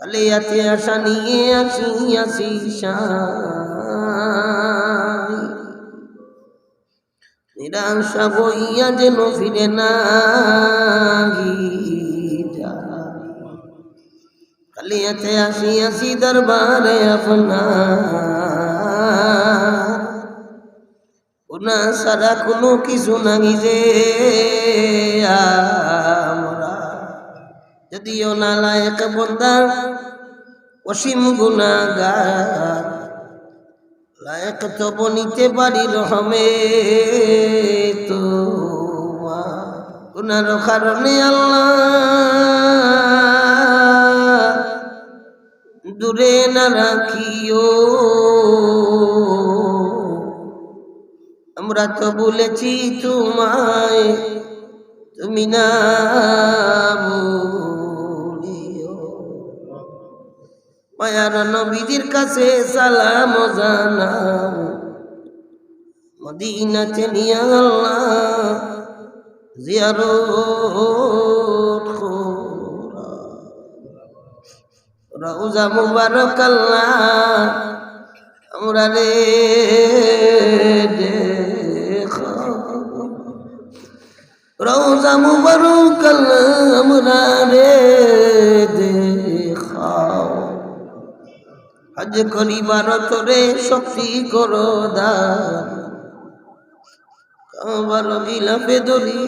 কালিয়াতে আশা নিয়ে আসি আসি নিরাশা বইয়া যেন ফিরে না কালিয়াতে আসি আসি দরবারে আপনার। কোনা সারা কোনো কিছু নাই যে আমরা যদিও না লায়ক বন্দা, অসীম গুণাগার, লায়ক তো বনিতে পারি রহমে তো গুনার কারণে আল্লাহ দূরে না রাখিও। আমরা তো বলেছি তোমায়, তুমি না মায়ার নবীজির কাছে সালাম জানাও। মদিনাতে নিয়ে আল্লাহ জিয়ারত করা। রওজা মুবারক আল্লাহ আমরা রে রওজা মুবারক আল্লাহ আমরা রে দেখাও হজ করিবার তোরে শক্তি করো দান কাবার গিলাপে দরি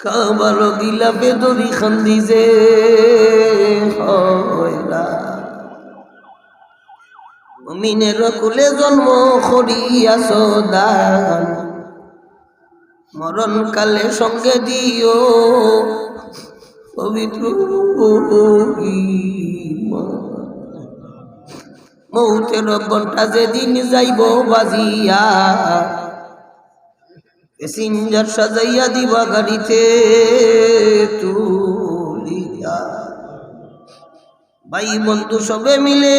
কাবার গিলাপে দরি খান্দি যে হয়লা মমিনের কুলে জন্ম করিয়াছ দান মরণ কালে সঙ্গে দিও পবিত্র। মৌতের ঘণ্টা যেদিন যাইব বাজিয়া প্যাসেঞ্জার সাজাইয়া দিবা গাড়িতে তুলিয়া ভাই বন্ধু সবে মিলে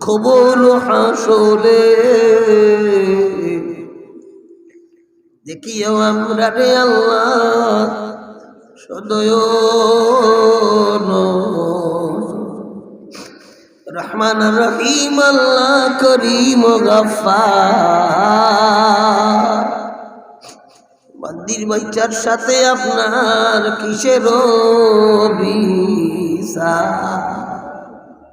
খবর হাসরে দেখিও আমরা রে আল্লাহ সদয় রহমান রহিম, আল্লাহ করিম গফার মন্দির বৈচার সাথে আপনার কিসের বিচার